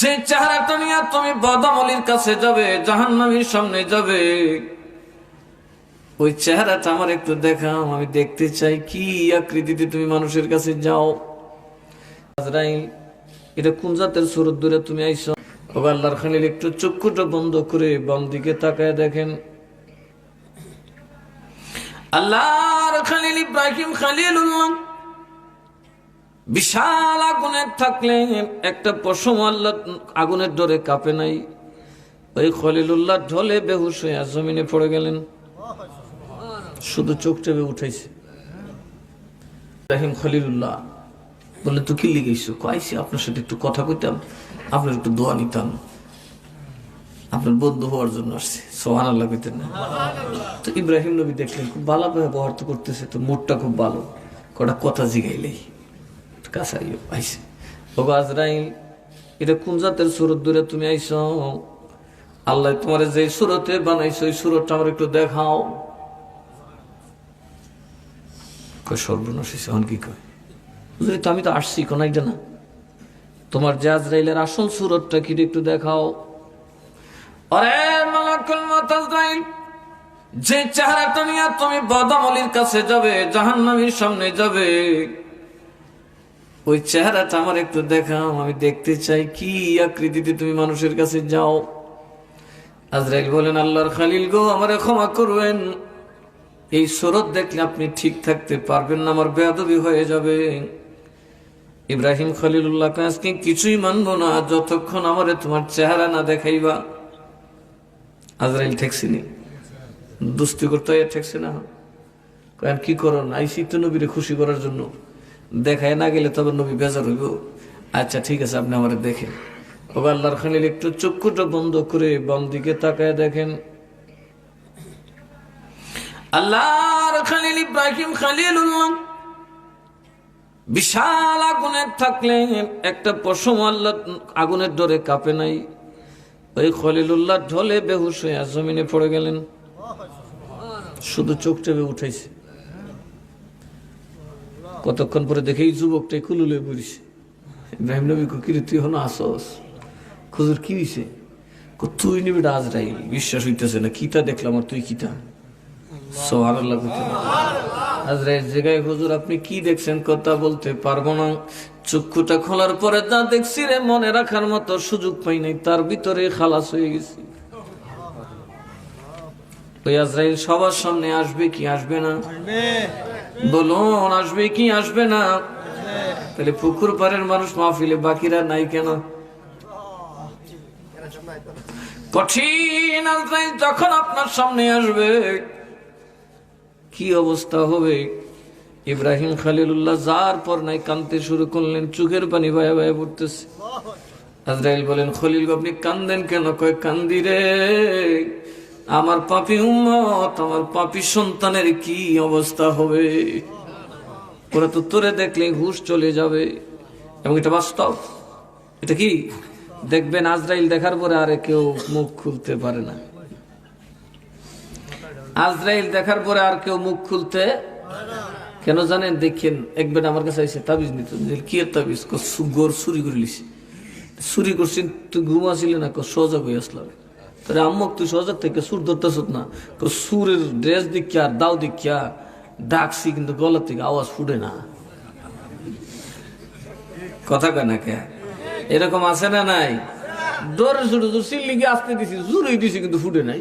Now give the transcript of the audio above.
যে চেহারাটা নিয়ে তুমি বদামলির কাছে যাবে, জাহান্নামীর সামনে যাবে, ওই চেহারাটা আমার একটু দেখাও, আমি দেখতে চাই কি আকৃতিতে তুমি মানুষের কাছে যাও। এটা কোন জাতের সুরত দূরে তুমি আইসো? ও আল্লাহর খালিল একটু চক্ষুটা বন্ধ করে বাম দিকে তাকায় দেখেন। আল্লাহর খালিল ইব্রাহিম খালিলুল্লাহ বিশাল আগুনের থাকলে একটা পশম আল্লাহ আগুনের ডরে কাঁপে নাই। ওই খলিলুল্লাহ ঢলে বেহুশ হয়ে জমিনে পড়ে গেলেন। শুধু চোখ টেপে উঠেছে। ইব্রাহিম খলিলুল্লাহ বলে তো কি লিখেছো? কয়েছি আপনার সাথে একটু কথা কইতাম আপনার একটু দোয়া নিতাম। আপনার বন্ধু হওয়ার জন্য আসছে। সোহান আল্লাহ কইতেন না? তো ইব্রাহিম নবী দেখলেন খুব ভালো ব্যবহার তো করতেছে তো মুডটা খুব ভালো। কটা কথা জিগাইলেই। কাছাইও আইসে ওগো আজরাইল, এটা কোন জাতের সুরত দূরে তুমি আইস আল্লাহ তোমার যে সুরতে বানাইছো, ওই সুরতটা আমার একটু দেখাও। সর্বনাশ এখন কি কয়? তো আমি তো আসছি, কোন একটা না। তোমার যে আজরাইলের আসল সুরতটা কি একটু দেখাও। আরে মালাকুল মুতাজরাইল যে চেহারাটা নিয়ে তুমি বদামলির কাছে যাবে, জাহান্নামীর সামনে যাবে ওই চেহারাটা আমার একটু দেখাও, আমি দেখতে চাই কি আকৃতিতে তুমি মানুষের কাছে যাও। আজরাইল বলেন, আল্লাহর খালিল গো, আমারে ক্ষমা করবেন। এই সুরত দেখলে আপনি ঠিক থাকতে পারবেন না, আমার বেয়াদবি হয়ে যাবে। ইব্রাহিম খলিলুল্লাহ আজকে কিছুই মানবো না, যতক্ষণ আমারে তোমার চেহারা না দেখাইবা। আজরাইল ঠেকছিনি দুস্তি করতে ঠেকছে না। কি করো আইসি তো নবীরে খুশি করার জন্য। দেখায় না গেলে তবে নবী বেজার হইব। আচ্ছা ঠিক আছে, আপনি আমার দেখেন। ও আল্লাহর খালিল একটু চক্ষুটা বন্ধ করে বাম দিকে তাকায় দেখেন। আল্লাহর খালিল ইব্রাহিম খালিলুল্লাহ বিশাল আগুনের থাকলে একটা পশম আল্লাহ আগুনের ডরে কাঁপে নাই। ওই খলিলুল্লাহ ঢলে বেহুশ হয়ে জমিনে পড়ে গেলেন। শুধু চোখ টেপে উঠাইছে। কতক্ষণ পরে দেখে এই যুবকটাই কুলুলে পড়িছে। ইব্রাহিম নবী কিরে, তুই হনো আসস? খুজুর, কি হইছে? কো তুই নিবি আজরাইল বিশ্বাস হইতেছে না, কিতা দেখলাম আর তুই কিতা? আপনি কি দেখছেন? কথা বলতে পারব না। চক্ষুটা খোলার পরে যা দেখছি রে, মনে রাখার মতো সুযোগ পাই নাই, তার ভিতরে খালাস হয়ে আজরাইল সবার সামনে আসবে কি আসবে না? বলুন আসবে কি আসবে না? তাহলে পুকুর পাড়ের মানুষ মাহফিলে বাকিরা নাই কেন? কঠিন যখন আপনার সামনে আসবে, কি অবস্থা হবে? ইব্রাহিম খালিলুল্লাহ যার পর নাই কানতে শুরু করলেন, চোখের পানি ভাইয়া ভাইয়া পড়তেছে। আজরাইল বলেন, খলিল আপনি কান্দেন কেন? কয়, কান্দি রে। আমার পাপি উম্মত, আমার পাপি সন্তানের কি অবস্থা হবে? ওরা তো তোরে দেখলে হুশ চলে যাবে। এবং এটা বাস্তব? এটা কি? দেখবেন আজরাইল দেখার পরে আরে কেউ মুখ খুলতে পারে না। আজরাইল দেখার পরে আর কেউ মুখ খুলতে কেন জানেন? দেখেন একবার আমার কাছে এসে তাবিজ নিত। কি তাবিজ? গোর চুরি করে লিছি চুরি করছিস তুই ঘুমাছিলি না? সজাগ হয়ে আসলাম। তোরে আম্মক তুই সজাগ থেকে সুর ধরতেছ না। সুরের ড্রেস দেখিয়া, দাও দেখিয়া ডাকছি, কিন্তু গলা থেকে আওয়াজ ফুটে না। কথা কয় কে? এরকম আছে না নাই? দরে ছোট তো সিল্লিকে আসতে দিছি, জুড়েই দিছি, কিন্তু ফুটে নাই